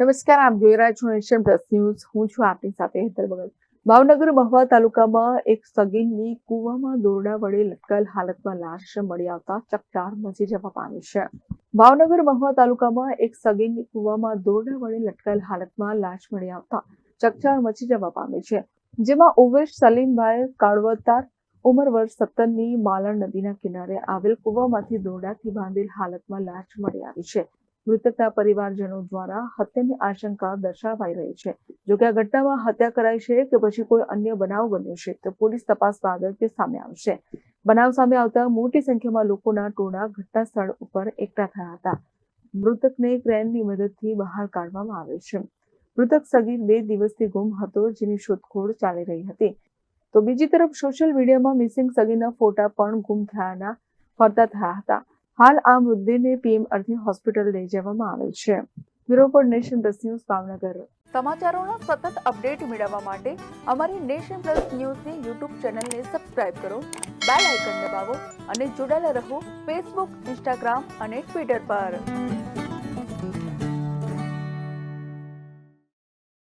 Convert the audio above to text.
નમસ્કાર, આપ જોઈ રહ્યા છો એશિયન પ્લસ ન્યૂઝ. હું છું આપની સાથે હેતર ભગત. ભાવનગર મહુવા તાલુકામાં એક સગીનની કૂવામાં દોરડા વડે લટકાયેલ હાલતમાં લાશ મળી આવતા ચકચાર મચી જવા પામી છે. ભાવનગર મહુવા તાલુકામાં એક સગીનની કૂવામાં દોરડા વડે લટકાયેલ હાલતમાં લાશ મળી આવતા ચકચાર મચી જવા પામી છે. જેમાં ઉવેશ સલીમભાઈ કાળવતાર ઉંમર વર્ષ સત્તરની માલણ નદીના કિનારે આવેલ કૂવામાંથી દોરડાથી બાંધેલ હાલતમાં લાશ મળી આવી છે. મૃતકના પરિવારજનો દ્વારા હત્યાની આશંકા દર્શાવાઈ રહી છે. જોકે આ ઘટનામાં હત્યા કરાઈ છે કે પછી કોઈ અન્ય બનાવ બન્યો છે, તો પોલીસ તપાસ બાદ તે સામે આવશે. બનાવ સામે આવતા મોટી સંખ્યામાં લોકોના ટોળા ઘટના સ્થળ ઉપર એકઠા થયા હતા. મૃતકને ક્રેનની મદદથી બહાર કાઢવામાં આવે છે. મૃતક સગીર બે દિવસથી ગુમ હતો જેની શોધખોળ ચાલી રહી હતી. તો બીજી તરફ સોશિયલ મીડિયામાં મિસિંગ સગીરના ફોટા પણ ગુમ થયાના ફરતા થયા હતા. હાલ આ મૃતદેહને પીએમ અર્થી હોસ્પિટલ લઈ જવામાં આવેલ છે. Bureau for Nation Plus News Bhavnagar. સમાચારોના સતત અપડેટ મેળવવા માટે અમારી નેશન પ્લસ ન્યૂઝની યુટ્યુબ ચેનલને સબસ્ક્રાઇબ કરો, બેલ આઇકન દબાવો અને જોડાયેલા રહો ફેસબુક, ઇન્સ્ટાગ્રામ અને ટ્વિટર પર.